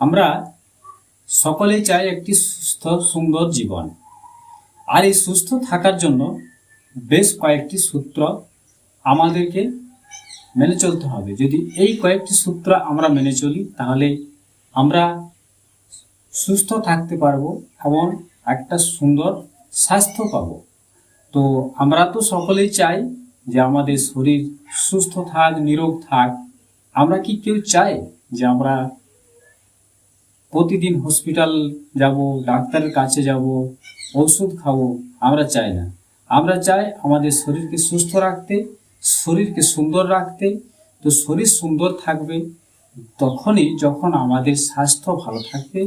আমরা সকলেই চাই একটি সুস্থ, সুন্দর জীবন। আর এই সুস্থ থাকার জন্য বেশ কয়েকটি সূত্র আমাদেরকে মেনে চলতে হবে। যদি এই কয়েকটি সূত্র আমরা মেনে চলি, তাহলে আমরা সুস্থ থাকতে পারব এবং একটা সুন্দর স্বাস্থ্য পাবো। তো আমরা তো সকলেই চাই যে আমাদের শরীর সুস্থ থাক, নিরোগ থাক। আমরা কি কেউ চাই যে আমরা প্রতিদিন হসপিটাল যাব, ডাক্তারের কাছে যাব ওষুধ খাব, আমরা চাই না। আমরা চাই আমাদের শরীরকে সুস্থ রাখতে, শরীরকে সুন্দর রাখতে। তো শরীর সুন্দর থাকবে, তখনই যখন আমাদের স্বাস্থ্য ভালো থাকবে,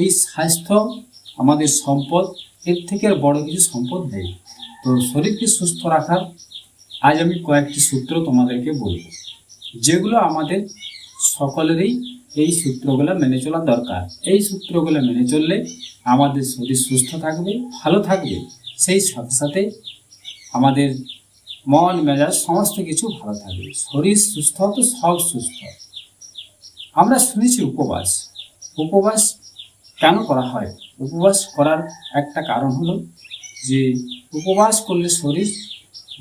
এই স্বাস্থ্য আমাদের সম্পদ, এর থেকে আর বড় কিছু সম্পদ নেই। তো শরীরকে সুস্থ রাখার আজ আমি কয়েকটি সূত্র তোমাদেরকে বলব, যেগুলো আমাদের সকলেরই এই সূত্রগুলো মেনে চলা দরকার। এই সূত্রগুলো মেনে চললে আমাদের শরীর সুস্থ থাকবে, ভালো থাকবে। সেই সাথে সাথে আমাদের মন, মেজাজ, সমস্ত কিছু ভালো থাকবে। শরীর সুস্থ, তো সব সুস্থ। আমরা শুনেছি উপবাস। উপবাস কেন করা হয়? উপবাস করার একটা কারণ হলো যে উপবাস করলে শরীর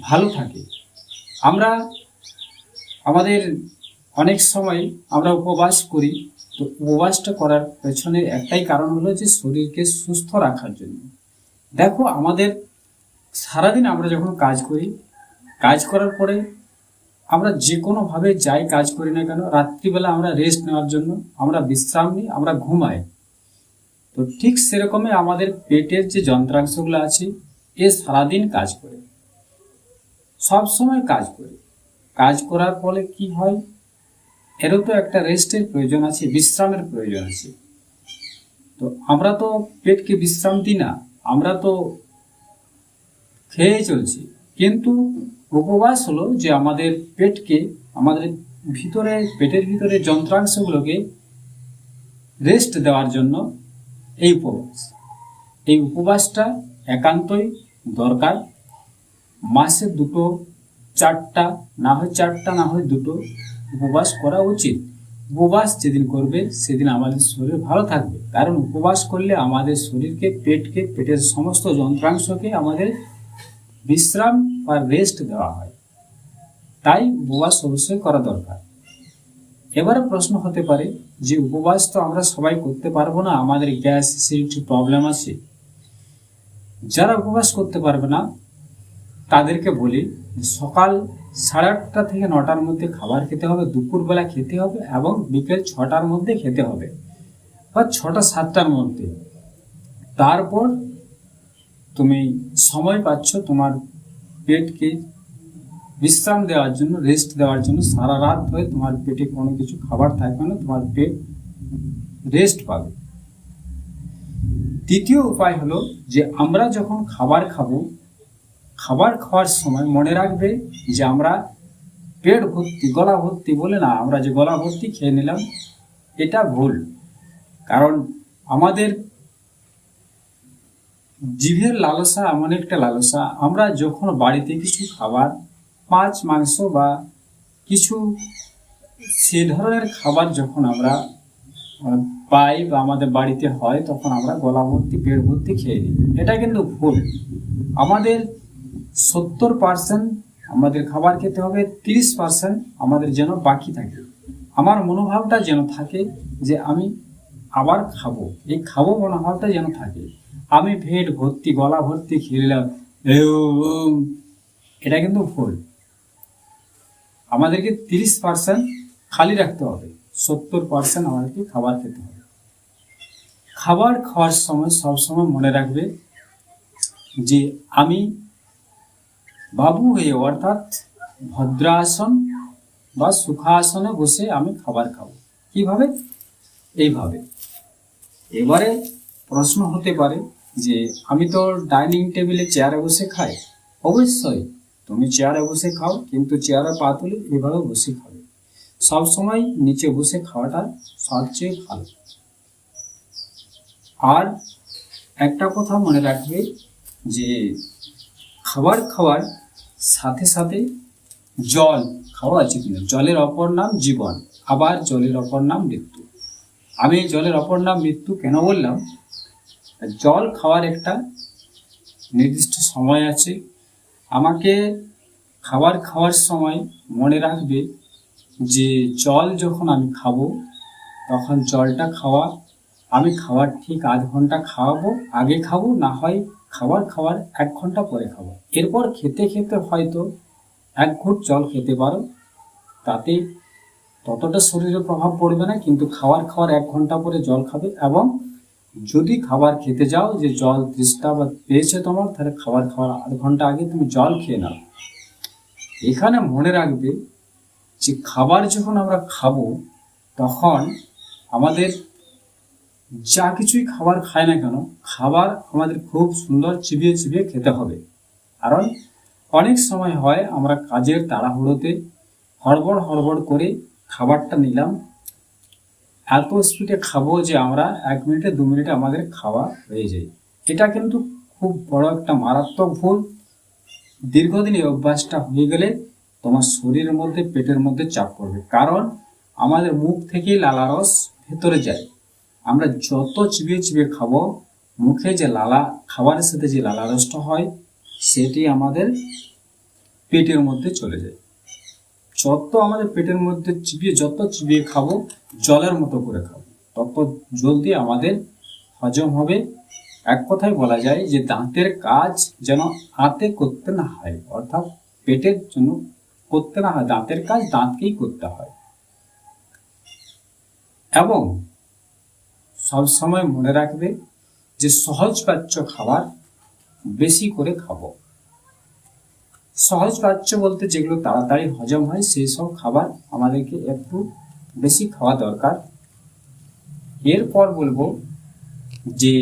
ভালো থাকে। আমরা আমাদের অনেক সময় আমরা উপবাস করি, তো উপবাসটা করার পেছনের একটাই কারণ হলো যে শরীরকে সুস্থ রাখার জন্য। দেখো, আমাদের সারাদিন আমরা যখন কাজ করি, কাজ করার পরে আমরা যে কোনোভাবে যাই কাজ করি না কেন, রাত্রিবেলা আমরা রেস্ট নেওয়ার জন্য আমরা বিশ্রাম নিই, আমরা ঘুমাই। তো ঠিক সেরকমই আমাদের পেটের যে যন্ত্রাংশগুলো আছে, এ সারাদিন কাজ করে। সব সময় কাজ করে। কাজ করার ফলে কি হয়? এরও তো একটা রেস্টের প্রয়োজন আছে, বিশ্রামের প্রয়োজন আছে। তো আমরা তো পেটকে বিশ্রাম দিই না, আমরা তো খেয়ে চলছি। কিন্তু উপবাস হলো যে আমাদের পেটকে, আমাদের ভিতরে, পেটের ভিতরে যন্ত্রাংশগুলোকে রেস্ট দেওয়ার জন্য এই উপবাস। এই উপবাসটা একান্তই দরকার। মাসে দুটো, চারটা, না হয় চারটা, না হয় দুটো উপবাস করা উচিত। উপবাস যেদিন করবে, সেদিন আমাদের শরীর ভালো থাকবে। কারণ উপবাস করলে আমাদের শরীরকে, পেটকে, পেটের সমস্ত যন্ত্রাংশকে আমাদের বিশ্রাম বা রেস্ট দেওয়া হয়। তাই উপবাস অবশ্যই করা দরকার। এবারে প্রশ্ন হতে পারে যে, উপবাস তো আমরা সবাই করতে পারব না, আমাদের গ্যাস অ্যাসিডিটি প্রবলেম আছে। যারা উপবাস করতে পারবে না তাদেরকে বলি সকাল সাড়ে আটটা থেকে নটার মধ্যে খাবার খেতে হবে, দুপুরবেলা খেতে হবে এবং বিকেল ছটার মধ্যে খেতে হবে বা ছটা সাতটার মধ্যে। তারপর তুমি সময় পাচ্ছ তোমার পেটকে বিশ্রাম দেওয়ার জন্য রেস্ট দেওয়ার জন্য। সারা রাত হয়ে তোমার পেটে কোনো কিছু খাবার থাকবে না, তোমার পেট রেস্ট পাবে। তৃতীয় উপায় হলো যে আমরা যখন খাবার খাব খাবার খাওয়ার সময় মনে রাখবে যে আমরা পেট ভর্তি, গলা ভর্তি বলে না, আমরা যে গলা ভর্তি খেয়ে নিলাম, এটা ভুল। কারণ আমাদের জিভের লালসা এমন একটা লালসা, আমরা যখন বাড়িতে কিছু খাবার, মাছ, মাংস বা কিছু সে ধরনের খাবার যখন আমরা পাই বা আমাদের বাড়িতে হয়, তখন আমরা গলা ভর্তি, পেট ভর্তি খেয়ে নিই। এটা কিন্তু ভুল। আমাদের সত্তর পার্সেন্ট আমাদের খাবার খেতে হবে, তিরিশ পার্সেন্ট আমাদের যেন বাকি থাকে। আমার মনোভাবটা যেন থাকে যে আমি আবার খাব। এই খাব মনোভাবটা যেন থাকে। আমি ভেট ভর্তি, গলা ভর্তি খেয়ে নিলাম এটা কিন্তু ভুল। আমাদেরকে তিরিশ পার্সেন্ট খালি রাখতে হবে। সত্তর পার্সেন্ট আমাদেরকে খাবার খেতে হবে। খাবার খাওয়ার সময় সবসময় মনে রাখবে যে আমি বাবু হয়ে অর্থাৎ ভদ্রাসন বা সুখাসনে বসে আমি খাবার খাব। কীভাবে? এইভাবে। এবারে প্রশ্ন হতে পারে যে, আমি তো ডাইনিং টেবিলে চেয়ারে বসে খাই। অবশ্যই, তুমি চেয়ারে বসে খাও, কিন্তু চেয়ারে পা তুলে এভাবে বসে খাবে। সবসময় নিচে বসে খাওয়াটা সবচেয়ে ভালো। আর একটা কথা মনে রাখবে যে খাবার খাওয়ার সাথে সাথে জল খাওয়া উচিত নয়। জলের অপর নাম জীবন, আবার জলের অপর নাম মৃত্যু। আমি জলের অপর নাম মৃত্যু কেন বললাম? জল খাওয়ার একটা নির্দিষ্ট সময় আছে। আমাকে খাবার খাওয়ার সময় মনে রাখবে যে জল যখন আমি খাব, তখন জলটা খাওয়া, আমি খাবার ঠিক আধ ঘণ্টা খাওয়াবো, আগে খাব, না হয় খাবার খাওয়ার এক ঘণ্টা পরে খাব। এরপর খেতে খেতে হয়তো এক ঘুট জল খেতে পারো। তাতে ততটা শরীরে প্রভাব পড়বে না, কিন্তু খাবার খাওয়ার এক ঘণ্টা পরে জল খাবে এবং যদি খাবার খেতে যাও যে জল তৃষ্ণা বা পেয়েছে তোমার, তাহলে খাবার খাওয়ার আধ ঘণ্টা আগে তুমি জল খেয়ে নাও। এখানে মনে রাখবে যে খাবার যখন আমরা খাব, তখন আমাদের যা কিছুই খাবার খায় না কেন, খাবার আমাদের খুব সুন্দর চিবিয়ে চিবিয়ে খেতে হবে। কারণ অনেক সময় হয় আমরা কাজের তাড়াহুড়োতে হড়বড় হড়বড় করে খাবারটা নিলাম। এত স্পিডে খাব যে আমরা এক মিনিটে, দু মিনিটে আমাদের খাওয়া হয়ে যায়। এটা কিন্তু খুব বড় একটা মারাত্মক ভুল। দীর্ঘদিন এই অভ্যাসটা হয়ে গেলে তোমার শরীরের মধ্যে, পেটের মধ্যে চাপ পড়বে। কারণ আমাদের মুখ থেকেই লালারস ভেতরে যায়। আমরা যত চিবিয়ে চিবিয়ে খাব, মুখে যে লালা, খাবারের সাথে যে লালারসটা হয়, সেটি আমাদের পেটের মধ্যে চলে যায়। যত আমাদের পেটের মধ্যে চিবিয়ে, যত চিবিয়ে খাব, জলের মতো করে খাব, তত জলদি আমাদের হজম হবে। এক কথায় বলা যায় যে দাঁতের কাজ যেন হাতে করতে না হয়, অর্থাৎ পেটের জন্য করতে না হয়, দাঁতের কাজ দাঁতকেই করতে হয়। এবং সবসময় মনে রাখবে যে সহজপাচ্য খাবার বেশি করে খাব। সহজপাচ্য বলতে যেগুলো তাড়াতাড়ি হজম হয়, সেই সব খাবার আমাদেরকে একটু বেশি খাওয়া দরকার। এরপর বলব যে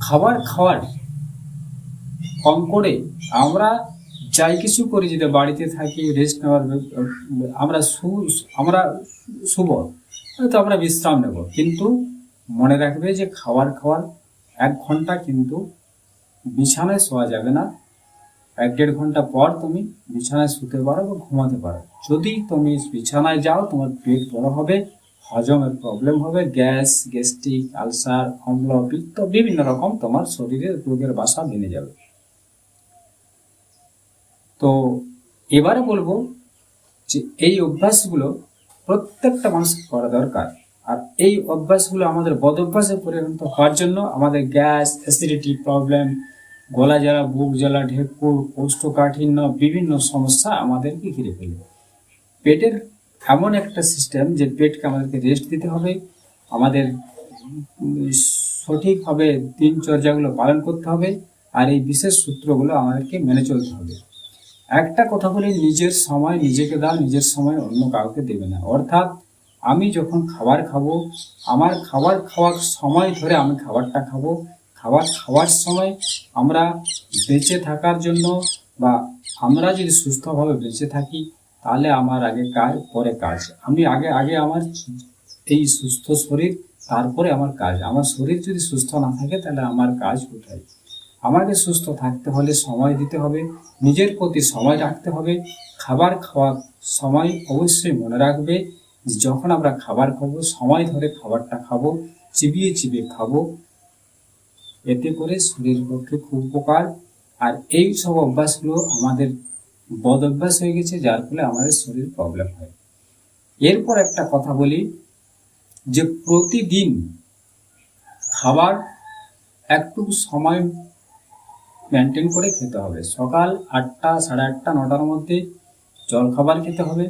খাবার খাওয়ার কম করে আমরা যাই কিছু করি যদি বাড়িতে থাকি রেস্ট নেওয়ার আমরা সু- আমরা শুভ হয়তো আমরা বিশ্রাম নেব। কিন্তু মনে রাখবে যে খাবার খাওয়ার এক ঘণ্টা কিন্তু বিছানায় শোয়া যাবে না। এক দেড় ঘণ্টা পর তুমি বিছানায় শুতে পারো বা ঘুমাতে পারো। যদি তুমি বিছানায় যাও, তোমার পেট বড় হবে, হজমের প্রবলেম হবে, গ্যাস, গ্যাস্ট্রিক, আলসার অম্ল পিত্ত, বিভিন্ন রকম তোমার শরীরে রোগের বাসা বেঁধে যাবে। তো এবারে বলব যে এই অভ্যাসগুলো প্রত্যেকটা মানুষের করা দরকার। আর এই অভ্যাসগুলো আমাদের বদ অভ্যাসে পরিণত হওয়ার জন্য আমাদের গ্যাস অ্যাসিডিটি প্রবলেম গলা জ্বালা, বুক জ্বালা, ঢেকুর, কোষ্ঠকাঠিন্য, বিভিন্ন সমস্যা আমাদেরকে ঘিরে ফেলবে পেটের এমন একটা সিস্টেম যে পেটকে আমাদেরকে রেস্ট দিতে হবে, আমাদের সঠিকভাবে দিনচর্যাগুলো পালন করতে হবে, আর এই বিশেষ সূত্রগুলো আমাদেরকে মেনে চলতে হবে। একটা কথা বলি, নিজের সময় নিজেকে দাও, নিজের সময় অন্য কাউকে দেবে না। অর্থাৎ আমি যখন খাবার খাব, আমার খাবার খাওয়ার সময় ধরে আমি খাবারটা খাব। খাবার খাওয়ার সময় আমরা বেঁচে থাকার জন্য বা আমরা যদি সুস্থভাবে বেঁচে থাকি, তাহলে আমার আগে কাজ, পরে কাজ। আমি আগে আগে আমার এই সুস্থ শরীর, তারপরে আমার কাজ। আমার শরীর যদি সুস্থ না থাকে, তাহলে আমার কাজ কোথায়? আমাকে সুস্থ থাকতে হলে সময় দিতে হবে, নিজের প্রতি সময় রাখতে হবে, খাবার খাওয়ার সময় অবশ্যই মনে রাখবে যখন আমরা খাবার খাব, সময় ধরে খাবারটা খাব, চিবিয়ে চিবিয়ে খাব, এতে করে শরীরের পক্ষে খুব উপকার। আর এই সব অভ্যাসগুলো আমাদের বদ অভ্যাস হয়ে গেছে, যার ফলে আমাদের শরীর প্রবলেম হয়। এরপর একটা কথা বলি, যে প্রতিদিন খাবার একটু সময় মেনটেন করে খেতে হবে। সকাল আটটা, সাড়ে আটটা, নটার মধ্যে জল খাবার খেতে হবে।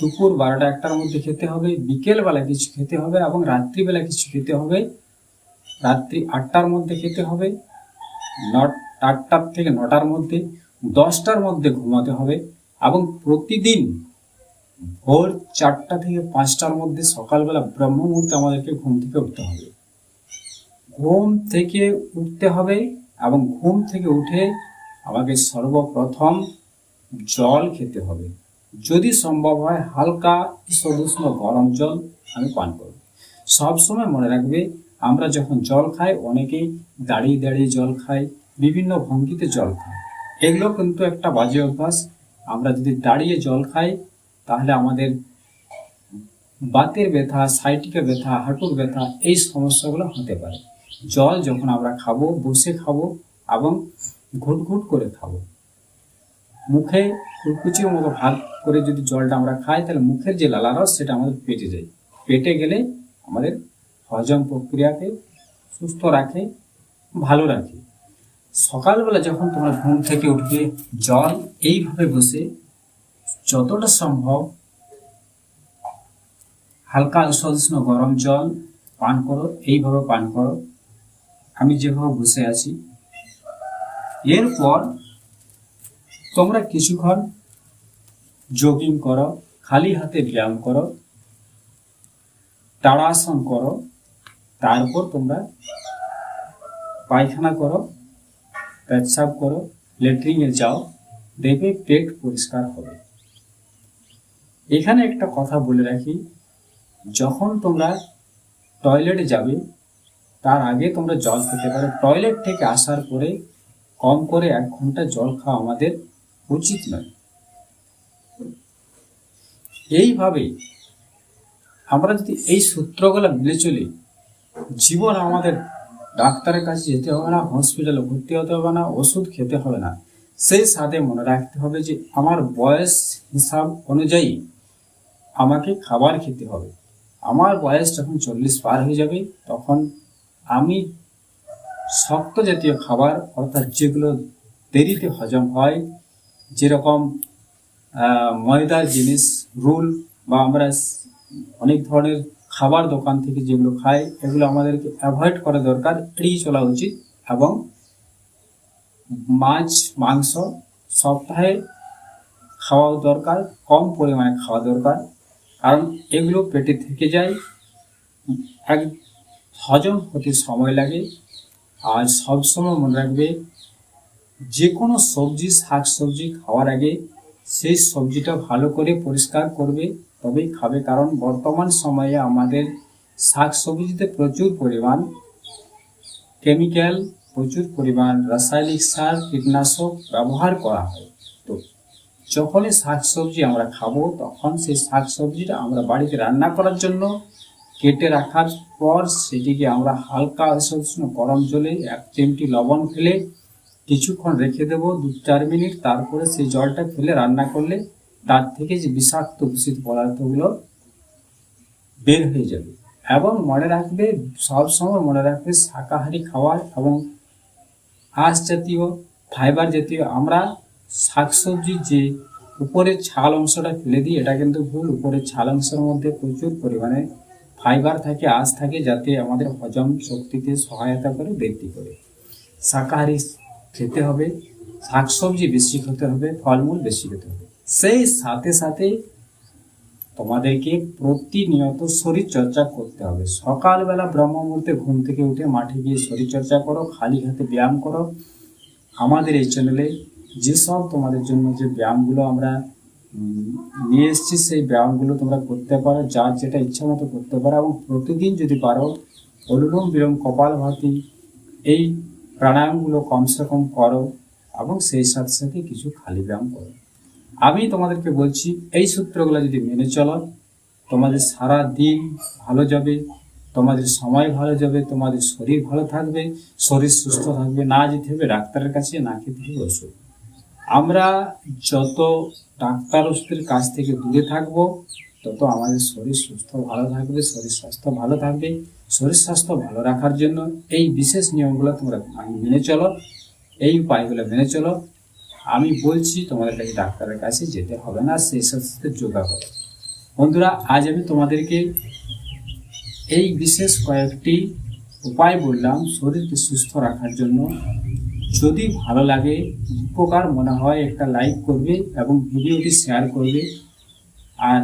দুপুর বারোটা, একটার মধ্যে খেতে হবে। বিকেলবেলা কিছু খেতে হবে এবং রাত্রিবেলা কিছু খেতে হবে। রাত্রি আটটার মধ্যে খেতে হবে। নট আটটার থেকে নটার মধ্যে, দশটার মধ্যে ঘুমাতে হবে এবং প্রতিদিন ভোর চারটা থেকে পাঁচটার মধ্যে সকালবেলা ব্রহ্ম আমাদেরকে ঘুম থেকে উঠতে হবে। ঘুম থেকে উঠতে হবে এবং ঘুম থেকে উঠে আমাকে সর্বপ্রথম জল খেতে হবে। যদি সম্ভব হয় হালকা সদুষ্ণ গরম জল আমি পান করব। সবসময় মনে রাখবে, আমরা যখন জল খাই, অনেকেই দাঁড়িয়ে দাঁড়িয়ে জল খাই বিভিন্ন ভঙ্গিতে জল খাই এগুলো কিন্তু একটা বাজে অভ্যাস। আমরা যদি দাঁড়িয়ে জল খাই, তাহলে আমাদের বাতের ব্যথা সাইটিকা ব্যথা, হাঁটুর ব্যথা, এই সমস্যাগুলো হতে পারে। জল যখন আমরা খাব, বসে খাব এবং ঘুট ঘুট করে খাব। মুখে কুচকুচির মতো ভাগ করে যদি জলটা আমরা খাই, তাহলে মুখের যে লালারস, সেটা আমাদের পেটে যায়। পেটে গেলে আমাদের হজম প্রক্রিয়াকে সুস্থ রাখে, ভালো রাখে। সকালবেলা যখন তোমরা ঘুম থেকে উঠবে, জল এইভাবে বসে যতটা সম্ভব হালকা উষ্ণ গরম জল পান করো, এইভাবে পান করো। আমি যেভাবে বসে আছি, এরপর তোমরা কিছুক্ষণ জগিং করো, খালি হাতে ব্যায়াম করো তাড়াসন করো, তারপর তোমরা পায়খানা করো, পেচ্ছাপ করো, লেট্রিনে যাও, দেখবে পেট পরিষ্কার হবে। এখানে একটা কথা বলে রাখি, যখন তোমরা টয়লেটে যাবে তার আগে তোমরা জল খেতে পারো। টয়লেট থেকে আসার পরে কম করে এক ঘণ্টা জল খাওয়া আমাদের উচিত নয়। এইভাবে আমরা যদি এই সূত্রগুলো মেনে চলি, জীবন আমাদের ডাক্তারের কাছে যেতে হবে না হসপিটালে ভর্তি হতে হবে না, ওষুধ খেতে হবে না। সেই সাথে মনে রাখতে হবে যে আমার বয়স হিসাব অনুযায়ী আমাকে খাবার খেতে হবে। আমার বয়স যখন চল্লিশ পার হয়ে যাবে, তখন আমি শক্ত জাতীয় খাবার, অর্থাৎ যেগুলো দেরিতে হজম হয়, যেরকম ময়দার জিনিস, রুল, বা আমরা অনেক ধরনের খাবার দোকান থেকে যেগুলো খাই, এগুলো আমাদেরকে অ্যাভয়েড করা দরকার, এড়িয়ে চলা উচিত। এবং মাছ, মাংস সপ্তাহে খাওয়া দরকার, কম পরিমাণে খাওয়া দরকার। কারণ এগুলো পেটে থেকে যায়, এক হজম হতে সময় লাগে। আর সবসময় মনে রাখবে যে কোনো সবজি শাক সবজি খাওয়ার আগে সেই সবজিটা ভালো করে পরিষ্কার করবে, তবেই খাবে। কারণ বর্তমান সময়ে আমাদের শাক সবজিতে প্রচুর পরিমাণ কেমিক্যাল, প্রচুর পরিমাণ রাসায়নিক সার, কীটনাশক ব্যবহার করা হয়। তো যখনই শাক সবজি আমরা খাব, তখন সেই শাক সবজিটা আমরা বাড়িতে রান্না করার জন্য কেটে রাখার পর সেটিকে আমরা হালকা উষ্ণ গরম জলে এক চিমটি লবণ ফেলে কিছুক্ষণ রেখে দেবো দু চার মিনিট। তারপরে সেই জলটা ফেলে রান্না করলে তার থেকে যে বিষাক্ত দূষিত পদার্থগুলো বের হয়ে যাবে এবং মনে রাখবে সবসময় মনে রাখবে শাকাহারি খাবার এবং আঁশ জাতীয়, ফাইবার জাতীয়। আমরা শাকসবজির যে উপরের ছাল অংশটা ফেলে দিই, এটা কিন্তু ভুল। উপরের ছাল অংশের মধ্যে প্রচুর পরিমাণে ফাইবার থাকে, আঁশ থাকে, যাতে আমাদের হজম শক্তিতে সহায়তা করে, বৃদ্ধি করে। শাকাহারি খেতে হবে, শাকসবজি বেশি খেতে হবে, ফলমূল বেশি খেতে হবে। সেই সাথে সাথে তোমাদেরকে প্রতিনিয়ত শরীর চর্চা করতে হবে। সকালবেলা ব্রহ্ম মুহূর্তে ঘুম থেকে উঠে মাঠে গিয়ে শরীর চর্চা করো, খালি হাতে ব্যায়াম করো। আমাদের এই চ্যানেলে যেসব তোমাদের জন্য যে ব্যায়ামগুলো আমরা নিয়ে এসেছি, সেই ব্যায়ামগুলো তোমরা করতে পারো, যার যেটা ইচ্ছা মতো করতে পারো। এবং প্রতিদিন যদি পারো, অনুলোম বিলোম কপাল ভাতি, এই প্রাণায়ামগুলো কমসে কম করো এবং সেই সাথে সাথে কিছু খালি ব্যায়াম করো। আমি তোমাদেরকে বলছি, এই সূত্রগুলো যদি মেনে চলো, তোমাদের সারা দিন ভালো যাবে, তোমাদের সময় ভালো যাবে, তোমাদের শরীর ভালো থাকবে, শরীর সুস্থ থাকবে, না যেতে হবে ডাক্তারের কাছে, না খেতে হবে ওষুধ। আমরা যত ডাক্তার ওষুধের কাছ থেকে দূরে থাকব, তত আমাদের শরীর সুস্থ, ভালো থাকবে, শরীর স্বাস্থ্য ভালো থাকবে, শরীর স্বাস্থ্য ভালো রাখার জন্য এই বিশেষ নিয়মগুলো তোমরা মেনে চলো, এই উপায়গুলো মেনে চলো। আমি বলছি তোমাদের কাছে ডাক্তারের কাছে যেতে হবে না সেই সাথে সাথে যোগা করো। বন্ধুরা, আজ আমি তোমাদেরকে এই বিশেষ কয়েকটি উপায় বললাম, শরীরকে সুস্থ রাখার জন্য। যদি ভালো লাগে, উপকার মনে হয় একটা লাইক করবে এবং ভিডিওটি শেয়ার করবে। আর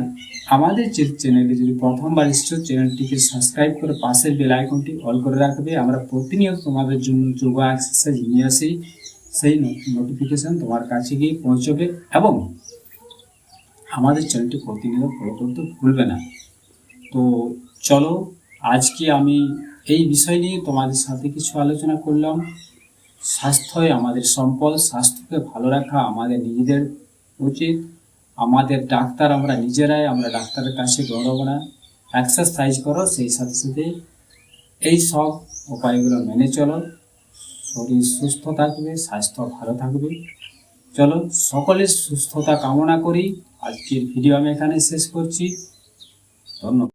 আমাদের যে চ্যানেলে যদি প্রথমবার এসছো চ্যানেলটিকে সাবস্ক্রাইব করে পাশের বেল আইকনটি অল করে রাখবে। আমরা প্রতিনিয়ত তোমাদের জন্য যোগা এক্সারসাইজ নিয়ে আসি। সেই নোটিফিকেশন তোমার কাছে গিয়ে পৌঁছবে এবং আমাদের চ্যানেলটি প্রতিনিয়ত ফলো করতে ভুলবে না। তো চলো, আজকে আমি এই বিষয় নিয়ে তোমাদের সাথে কিছু আলোচনা করলাম। স্বাস্থ্যই আমাদের সম্পদ, স্বাস্থ্যকে ভালো রাখা আমাদের নিজেদের উচিত। আমাদের ডাক্তার আমরা নিজেরাই, আমরা ডাক্তারের কাছে গৌরব না। এক্সারসাইজ করো, সেই সাথে সাথে এই সব উপায়গুলো মেনে চলো। শরীর সুস্থ থাকবে, স্বাস্থ্য ভালো থাকবে। চলো, সকলের সুস্থতা কামনা করি। আজকের ভিডিও আমি এখানে শেষ করছি। ধন্যবাদ।